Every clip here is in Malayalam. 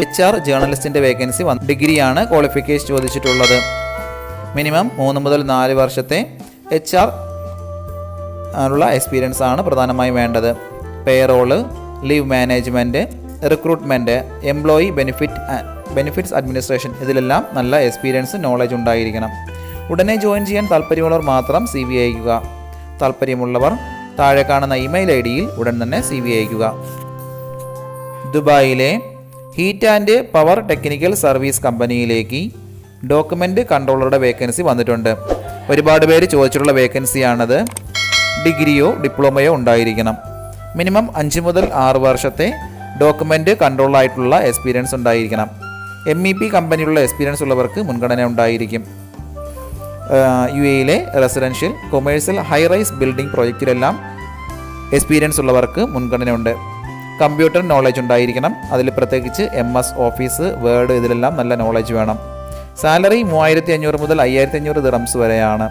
എച്ച് ആർ ജേർണലിസ്റ്റിന്റെ വേക്കൻസി ഡിഗ്രിയാണ് ക്വാളിഫിക്കേഷൻ ചോദിച്ചിട്ടുള്ളത്. മിനിമം മൂന്ന് മുതൽ നാല് വർഷത്തെ എച്ച് ആർ ഉള്ള എക്സ്പീരിയൻസ് ആണ് പ്രധാനമായും വേണ്ടത്. Payroll leave management recruitment employee benefit benefits administration ഇതിലെല്ലാം നല്ല എക്സ്പീരിയൻസ് നോളജ് ഉണ്ടായിരിക്കണം. ഉടനെ ജോയിൻ ചെയ്യാൻ താല്പര്യമുള്ളവർ മാത്രം സി വി അയക്കുക താല്പര്യമുള്ളവർ താഴെ കാണുന്ന ഇമെയിൽ ഐ ഡിയിൽ ഉടൻ തന്നെ സി വി അയക്കുക ദുബായിലെ heat and power technical service കമ്പനിയിലേക്ക് ഡോക്യുമെന്റ് കൺട്രോളറുടെ വേക്കൻസി വന്നിട്ടുണ്ട്. ഒരുപാട് പേര് ചോദിച്ചിട്ടുള്ള വേക്കൻസിയാണത് ഡിഗ്രിയോ ഡിപ്ലോമയോ ഉണ്ടായിരിക്കണം. മിനിമം അഞ്ച് മുതൽ ആറ് വർഷത്തെ ഡോക്യുമെന്റ് കൺട്രോളായിട്ടുള്ള എക്സ്പീരിയൻസ് ഉണ്ടായിരിക്കണം. എം ഇ പി കമ്പനിയിലുള്ള എക്സ്പീരിയൻസ് ഉള്ളവർക്ക് മുൻഗണന ഉണ്ടായിരിക്കും. യു എയിലെ residential commercial high rise building പ്രോജക്റ്റിലെല്ലാം experience ഉള്ളവർക്ക് മുൻഗണനയുണ്ട്. കമ്പ്യൂട്ടർ നോളജ് ഉണ്ടായിരിക്കണം. അതിൽ പ്രത്യേകിച്ച് എം എസ് ഓഫീസ് വേർഡ് ഇതിലെല്ലാം നല്ല നോളജ് വേണം. സാലറി മൂവായിരത്തി അഞ്ഞൂറ് മുതൽ അയ്യായിരത്തി അഞ്ഞൂറ് ദിറംസ് വരെയാണ്.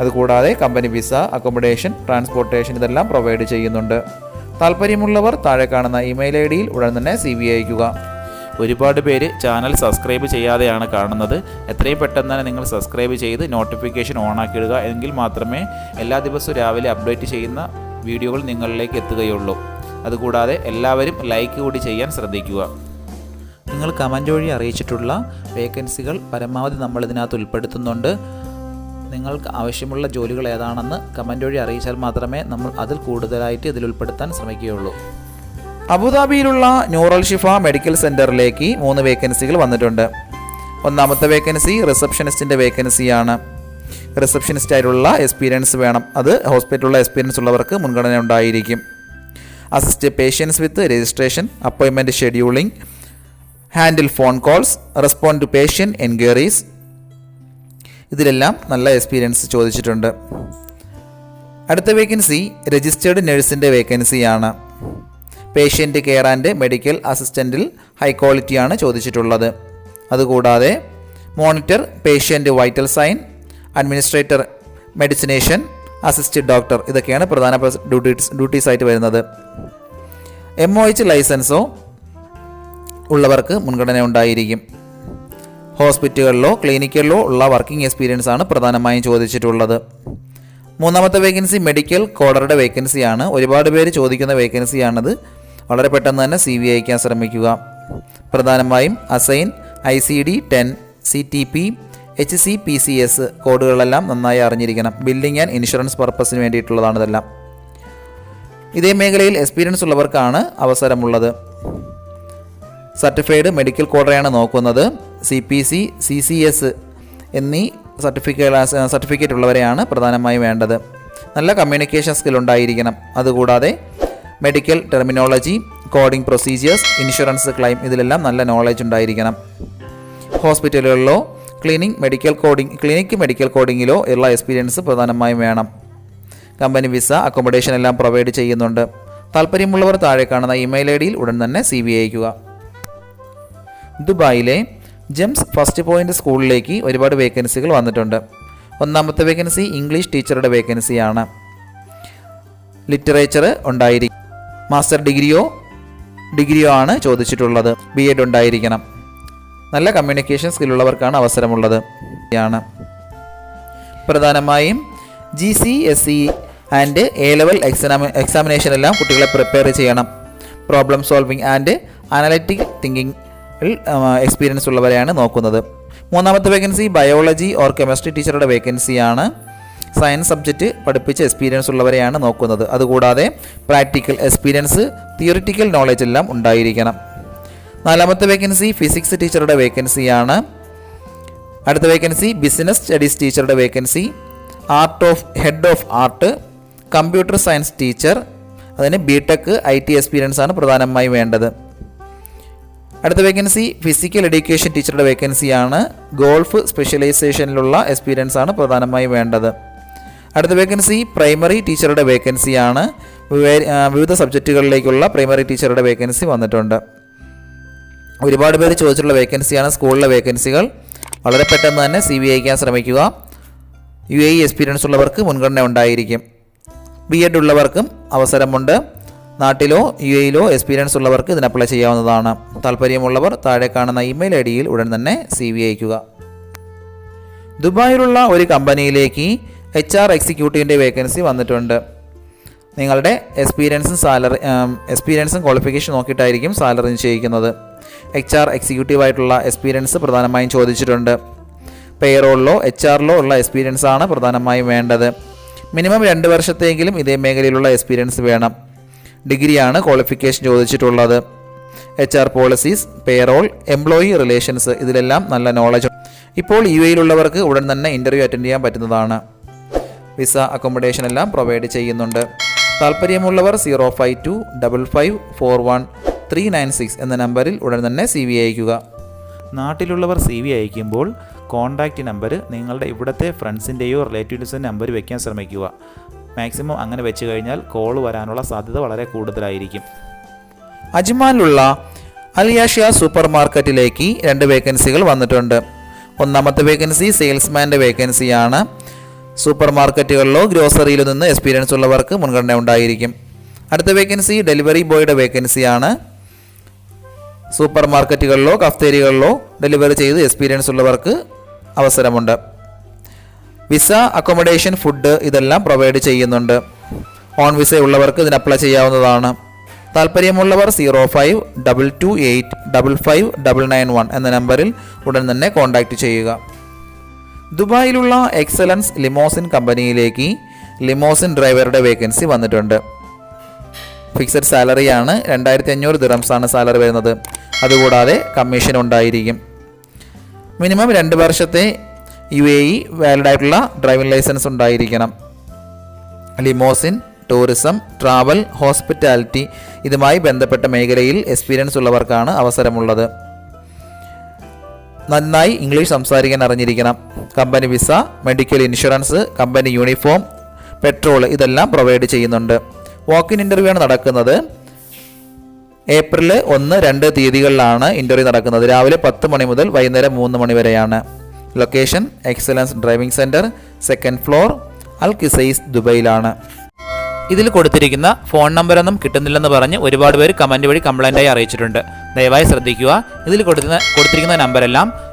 അതുകൂടാതെ കമ്പനി വിസ അക്കോമഡേഷൻ ട്രാൻസ്പോർട്ടേഷൻ ഇതെല്ലാം പ്രൊവൈഡ് ചെയ്യുന്നുണ്ട്. താല്പര്യമുള്ളവർ താഴെ കാണുന്ന ഇമെയിൽ ഐ ഡിയിൽ ഉടൻ തന്നെ സി വി അയക്കുക ഒരുപാട് പേര് ചാനൽ സബ്സ്ക്രൈബ് ചെയ്യാതെയാണ് കാണുന്നത്. എത്രയും പെട്ടെന്ന് തന്നെ നിങ്ങൾ സബ്സ്ക്രൈബ് ചെയ്ത് നോട്ടിഫിക്കേഷൻ ഓൺ ആക്കിയിടുക. എങ്കിൽ മാത്രമേ എല്ലാ ദിവസവും രാവിലെ അപ്ഡേറ്റ് ചെയ്യുന്ന വീഡിയോകൾ നിങ്ങളിലേക്ക് എത്തുകയുള്ളൂ. അതുകൂടാതെ എല്ലാവരും ലൈക്ക് കൂടി ചെയ്യാൻ ശ്രദ്ധിക്കുക. നിങ്ങൾ കമന്റ് വഴി അറിയിച്ചിട്ടുള്ള വേക്കൻസികൾ പരമാവധി നമ്മൾ ഇതിനകത്ത് ഉൾപ്പെടുത്തുന്നുണ്ട്. നിങ്ങൾക്ക് ആവശ്യമുള്ള ജോലികൾ ഏതാണെന്ന് കമന്റ് വഴി അറിയിച്ചാൽ മാത്രമേ നമ്മൾ അതിൽ കൂടുതലായിട്ട് ഇതിൽ ഉൾപ്പെടുത്താൻ ശ്രമിക്കുകയുള്ളൂ. അബുദാബിയിലുള്ള ന്യൂറൽ ഷിഫ മെഡിക്കൽ സെന്ററിലേക്ക് മൂന്ന് വേക്കൻസികൾ വന്നിട്ടുണ്ട്. ഒന്നാമത്തെ വേക്കൻസി റിസപ്ഷനിസ്റ്റിന്റെ വേക്കൻസിയാണ് റിസപ്ഷനിസ്റ്റായിട്ടുള്ള എക്സ്പീരിയൻസ് വേണം. അത് ഹോസ്പിറ്റലിലുള്ള എക്സ്പീരിയൻസ് ഉള്ളവർക്ക് മുൻഗണന ഉണ്ടായിരിക്കും. Assist patients with registration അപ്പോയിൻമെന്റ് scheduling handle phone calls respond to patient enquiries ഇതിലെല്ലാം നല്ല എക്സ്പീരിയൻസ് ചോദിച്ചിട്ടുണ്ട്. അടുത്ത വേക്കൻസി രജിസ്റ്റേർഡ് നഴ്സിന്റെ വേക്കൻസിയാണ് പേഷ്യന്റ് കെയർ ആൻഡ് മെഡിക്കൽ അസിസ്റ്റന്റിൽ ഹൈ ക്വാളിറ്റിയാണ് ചോദിച്ചിട്ടുള്ളത്. അതുകൂടാതെ monitor patient vital sign administrator medication assist doctor. ഇതൊക്കെയാണ് പ്രധാനപ്പെട്ട ഡ്യൂട്ടീസ് ഡ്യൂട്ടീസ് ആയിട്ട് വരുന്നത്. എം ഒ എച്ച് ലൈസൻസോ ഉള്ളവർക്ക് മുൻഗണന ഉണ്ടായിരിക്കും. ഹോസ്പിറ്റലുകളിലോ ക്ലിനിക്കുകളിലോ ഉള്ള വർക്കിംഗ് എക്സ്പീരിയൻസ് ആണ് പ്രധാനമായും ചോദിച്ചിട്ടുള്ളത്. മൂന്നാമത്തെ വേക്കൻസി മെഡിക്കൽ കോഡറുടെ വേക്കൻസിയാണ്. ഒരുപാട് പേര് ചോദിക്കുന്ന വേക്കൻസിയാണത്. വളരെ പെട്ടെന്ന് തന്നെ സി വി അയക്കാൻ ശ്രമിക്കുക പ്രധാനമായും assign I C D ten C T P H C P C S കോഡുകളെല്ലാം നന്നായി അറിഞ്ഞിരിക്കണം. ബിൽഡിംഗ് ആൻഡ് ഇൻഷുറൻസ് പർപ്പസിന് വേണ്ടിയിട്ടുള്ളതാണ് ഇതെല്ലാം. ഇതേ മേഖലയിൽ എക്സ്പീരിയൻസ് ഉള്ളവർക്കാണ് അവസരമുള്ളത്. സർട്ടിഫൈഡ് മെഡിക്കൽ കോഡറെയാണ് നോക്കുന്നത്. C P C C C S എന്നീ സർട്ടിഫിക്കറ്റ് സർട്ടിഫിക്കറ്റ് ഉള്ളവരെയാണ് പ്രധാനമായും വേണ്ടത്. നല്ല കമ്മ്യൂണിക്കേഷൻ സ്കിൽ ഉണ്ടായിരിക്കണം. അതുകൂടാതെ medical terminology coding procedures insurance claim ഇതിലെല്ലാം നല്ല നോളജ് ഉണ്ടായിരിക്കണം. ഹോസ്പിറ്റലുകളിലോ clinic medical coding clinic medical കോഡിങ്ങിലോ ഉള്ള എക്സ്പീരിയൻസ് പ്രധാനമായും വേണം. കമ്പനി വിസ അക്കോമഡേഷൻ എല്ലാം പ്രൊവൈഡ് ചെയ്യുന്നുണ്ട്. താല്പര്യമുള്ളവർ താഴെ കാണുന്ന ഇമെയിൽ ഐ ഡിയിൽ ഉടൻ തന്നെ സി വി അയക്കുക ദുബായിലെ ജെംസ് ഫസ്റ്റ് പോയിന്റ് സ്കൂളിലേക്ക് ഒരുപാട് വേക്കൻസികൾ വന്നിട്ടുണ്ട്. ഒന്നാമത്തെ വേക്കൻസി ഇംഗ്ലീഷ് ടീച്ചറുടെ വേക്കൻസിയാണ്. ലിറ്ററേച്ചർ ഉണ്ടായിരിക്കും മാസ്റ്റർ ഡിഗ്രിയോ ഡിഗ്രിയോ ആണ് ചോദിച്ചിട്ടുള്ളത്. ബി എഡ് ഉണ്ടായിരിക്കണം. നല്ല കമ്മ്യൂണിക്കേഷൻ സ്കില്ലുള്ളവർക്കാണ് അവസരമുള്ളത്. ആണ്. പ്രധാനമായും G C S C and A level exam examination എല്ലാം കുട്ടികളെ പ്രിപ്പയർ ചെയ്യണം. Problem solving and analytic thinking experience ഉള്ളവരെയാണ് നോക്കുന്നത്. മൂന്നാമത്തെ വേക്കൻസി ബയോളജി ഓർ കെമിസ്ട്രി ടീച്ചറുടെ വേക്കൻസിയാണ് സയൻസ് സബ്ജക്റ്റ് പഠിപ്പിച്ച എക്സ്പീരിയൻസ് ഉള്ളവരെയാണ് നോക്കുന്നത്. അതുകൂടാതെ പ്രാക്ടിക്കൽ എക്സ്പീരിയൻസ് തിയറിറ്റിക്കൽ നോളജ് എല്ലാം ഉണ്ടായിരിക്കണം. നാലാമത്തെ വേക്കൻസി ഫിസിക്സ് ടീച്ചറുടെ വേക്കൻസിയാണ് അടുത്ത വേക്കൻസി ബിസിനസ് സ്റ്റഡീസ് ടീച്ചറുടെ vacancy art of head of art computer science teacher അതിന് B tech I T experience ആണ് പ്രധാനമായി വേണ്ടത്. അടുത്ത വേക്കൻസി ഫിസിക്കൽ എഡ്യൂക്കേഷൻ ടീച്ചറുടെ വേക്കൻസിയാണ് ഗോൾഫ് സ്പെഷ്യലൈസേഷനിലുള്ള എക്സ്പീരിയൻസ് ആണ് പ്രധാനമായി വേണ്ടത്. അടുത്ത വേക്കൻസി പ്രൈമറി ടീച്ചറുടെ വേക്കൻസിയാണ് വിവിധ സബ്ജക്റ്റുകളിലേക്കുള്ള പ്രൈമറി ടീച്ചറുടെ വേക്കൻസി വന്നിട്ടുണ്ട്. ഒരുപാട് പേര് ചോദിച്ചിട്ടുള്ള വേക്കൻസിയാണ് സ്കൂളിലെ വേക്കൻസികൾ വളരെ പെട്ടെന്ന് തന്നെ സി വി അയക്കാൻ ശ്രമിക്കുക. യു എ എക്സ്പീരിയൻസ് ഉള്ളവർക്ക് മുൻഗണന ഉണ്ടായിരിക്കും. ബി എഡ് ഉള്ളവർക്കും അവസരമുണ്ട്. നാട്ടിലോ യു എയിലോ എക്സ്പീരിയൻസ് ഉള്ളവർക്ക് ഇതിന് അപ്ലൈ ചെയ്യാവുന്നതാണ്. താല്പര്യമുള്ളവർ താഴെ കാണുന്ന ഇമെയിൽ ഐ ഡിയിൽ ഉടൻ തന്നെ സി വി അയക്കുക. ദുബായിലുള്ള ഒരു കമ്പനിയിലേക്ക് എച്ച് ആർ എക്സിക്യൂട്ടീവിന്റെ വേക്കൻസി വന്നിട്ടുണ്ട്. നിങ്ങളുടെ എക്സ്പീരിയൻസും സാലറി എക്സ്പീരിയൻസും ക്വാളിഫിക്കേഷൻ നോക്കിയിട്ടായിരിക്കും സാലറി നിശ്ചയിക്കുന്നത്. എച്ച് ആർ എക്സിക്യൂട്ടീവ് ആയിട്ടുള്ള എക്സ്പീരിയൻസ് പ്രധാനമായും ചോദിച്ചിട്ടുണ്ട്. പേറോളിലോ എച്ച് ആറിലോ ഉള്ള എക്സ്പീരിയൻസ് ആണ് പ്രധാനമായും വേണ്ടത്. മിനിമം രണ്ട് വർഷത്തെങ്കിലും ഇതേ മേഖലയിലുള്ള എക്സ്പീരിയൻസ് വേണം. ഡിഗ്രിയാണ് ക്വാളിഫിക്കേഷൻ ചോദിച്ചിട്ടുള്ളത്. H R policies payroll employee relations ഇതിലെല്ലാം നല്ല നോളജ് ഇപ്പോൾ യു എയിലുള്ളവർക്ക് ഉടൻ തന്നെ ഇന്റർവ്യൂ അറ്റൻഡ് ചെയ്യാൻ പറ്റുന്നതാണ്. വിസ അക്കോമഡേഷൻ എല്ലാം പ്രൊവൈഡ് ചെയ്യുന്നുണ്ട്. താല്പര്യമുള്ളവർ zero five two double five four one three nine six എന്ന നമ്പറിൽ ഉടൻ തന്നെ സി വി അയക്കുക നാട്ടിലുള്ളവർ സി വി അയക്കുമ്പോൾ കോൺടാക്റ്റ് നമ്പർ നിങ്ങളുടെ ഇവിടുത്തെ ഫ്രണ്ട്സിന്റെയോ റിലേറ്റീവ്സിന്റെ നമ്പർ വയ്ക്കാൻ ശ്രമിക്കുക. മാക്സിമം അങ്ങനെ വെച്ച് കഴിഞ്ഞാൽ കോൾ വരാനുള്ള സാധ്യത വളരെ കൂടുതലായിരിക്കും. അജ്മാനിലുള്ള അലിയാഷ്യ സൂപ്പർ മാർക്കറ്റിലേക്ക് രണ്ട് വേക്കൻസികൾ വന്നിട്ടുണ്ട്. ഒന്നാമത്തെ വേക്കൻസി സെയിൽസ്മാന്റെ വേക്കൻസിയാണ് സൂപ്പർ മാർക്കറ്റുകളിലോ ഗ്രോസറിയിലോ നിന്ന് എക്സ്പീരിയൻസ് ഉള്ളവർക്ക് മുൻഗണന ഉണ്ടായിരിക്കും. അടുത്ത വേക്കൻസി ഡെലിവറി ബോയുടെ വേക്കൻസിയാണ് സൂപ്പർ മാർക്കറ്റുകളിലോ കഫ്തേരികളിലോ ഡെലിവറി ചെയ്ത് എക്സ്പീരിയൻസ് ഉള്ളവർക്ക് അവസരമുണ്ട്. വിസ അക്കോമഡേഷൻ ഫുഡ് ഇതെല്ലാം പ്രൊവൈഡ് ചെയ്യുന്നുണ്ട്. ഓൺ വിസ ഉള്ളവർക്ക് ഇതിന് അപ്ലൈ ചെയ്യാവുന്നതാണ്. താല്പര്യമുള്ളവർ zero five double two eight double five double nine one എന്ന നമ്പറിൽ ഉടൻ തന്നെ കോൺടാക്റ്റ് ചെയ്യുക. ദുബായിലുള്ള എക്സലൻസ് ലിമോസിൻ കമ്പനിയിലേക്ക് ലിമോസിൻ ഡ്രൈവറുടെ വേക്കൻസി വന്നിട്ടുണ്ട്. ഫിക്സഡ് സാലറിയാണ് രണ്ടായിരത്തി അഞ്ഞൂറ് ദിറംസാണ് സാലറി വരുന്നത്. അതുകൂടാതെ കമ്മീഷൻ ഉണ്ടായിരിക്കും. മിനിമം രണ്ട് വർഷത്തെ യു എ ഇ വാലിഡ് ആയിട്ടുള്ള ഡ്രൈവിംഗ് ലൈസൻസ് ഉണ്ടായിരിക്കണം. ലിമോസിൻ ടൂറിസം ട്രാവൽ ഹോസ്പിറ്റാലിറ്റി ഇതുമായി ബന്ധപ്പെട്ട മേഖലയിൽ എക്സ്പീരിയൻസ് ഉള്ളവർക്കാണ് അവസരമുള്ളത്. നന്നായി ഇംഗ്ലീഷ് സംസാരിക്കാൻ അറിഞ്ഞിരിക്കണം. Company visa medical insurance company uniform petrol ഇതെല്ലാം പ്രൊവൈഡ് ചെയ്യുന്നുണ്ട്. വാക്കിൻ ഇന്റർവ്യൂ ആണ് നടക്കുന്നത്. ഏപ്രിൽ ഒന്ന് രണ്ട് തീയതികളിലാണ് ഇന്റർവ്യൂ നടക്കുന്നത്. രാവിലെ പത്ത് മണി മുതൽ വൈകുന്നേരം മൂന്ന് മണി വരെയാണ്. Location excellence driving centre second floor Al Qusais ദുബൈയിലാണ്. ഇതിൽ കൊടുത്തിരിക്കുന്ന ഫോൺ നമ്പറൊന്നും കിട്ടുന്നില്ലെന്ന് പറഞ്ഞ് ഒരുപാട് പേര് കമന്റ് വഴി കംപ്ലൈന്റായി അറിയിച്ചിട്ടുണ്ട്. ദയവായി ശ്രദ്ധിക്കുക. ഇതിൽ കൊടുക്കുന്ന കൊടുത്തിരിക്കുന്ന നമ്പരെല്ലാം